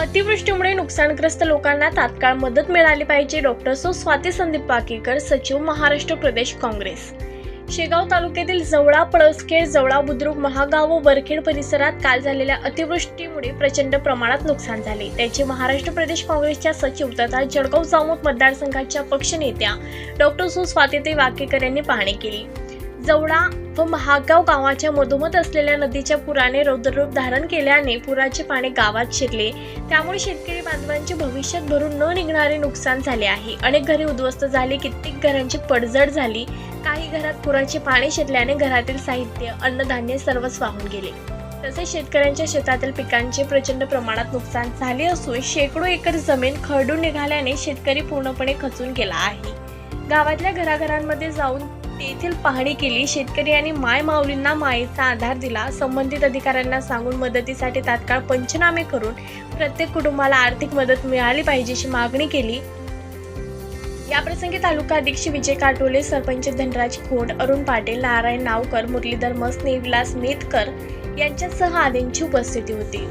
अतिवृष्टीमुळे नुकसानग्रस्त लोकांना तात्काळ मदत मिळाली पाहिजे. डॉक्टर सो स्वाती संदीप पाकीकर सचिव महाराष्ट्र प्रदेश काँग्रेस. शेगाव तालुक्यातील जवळा पळसखेड जवळा बुद्रुक महागाव व वरखेड परिसरात काल झालेल्या अतिवृष्टीमुळे प्रचंड प्रमाणात नुकसान झाले. त्याचे महाराष्ट्र प्रदेश काँग्रेसच्या सचिव तथा जळगाव जामोद मतदारसंघाच्या पक्षनेत्या डॉक्टर सो स्वातीताई वाकेकर यांनी पाहणी केली. जवळा व महागाव गावाच्या मधोमध असलेल्या नदीच्या पुराने रौद्ररूप धारण केल्याने पुराचे पाणी गावात शिरले. त्यामुळे शेतकरी बांधवांचे भविष्यात भरून न निघणारे नुकसान झाले आहे. अनेक घरे उद्ध्वस्त झाली कित्येक घरांची पडझड झाली. काही घरात पुराचे पाणी शिरल्याने घरातील साहित्य अन्नधान्य सर्वच वाहून गेले. तसेच शेतकऱ्यांच्या शेतातील पिकांचे प्रचंड प्रमाणात नुकसान झाले असून शेकडो एकर जमीन खरडून निघाल्याने शेतकरी पूर्णपणे खचून गेला आहे. गावातल्या घराघरांमध्ये जाऊन तेथील पाहणी केली. शेतकरी आणि माय माऊलींना मायेचा आधार दिला. संबंधित अधिकाऱ्यांना सांगून मदतीसाठी तात्काळ पंचनामे करून प्रत्येक कुटुंबाला आर्थिक मदत मिळाली पाहिजे अशी मागणी केली. याप्रसंगी तालुका अधीक्षक विजय काटोले सरपंच धनराज खोड अरुण पाटील नारायण नावकर मुरलीधर मसने विलास मेतकर यांच्यासह आदींची उपस्थिती होती.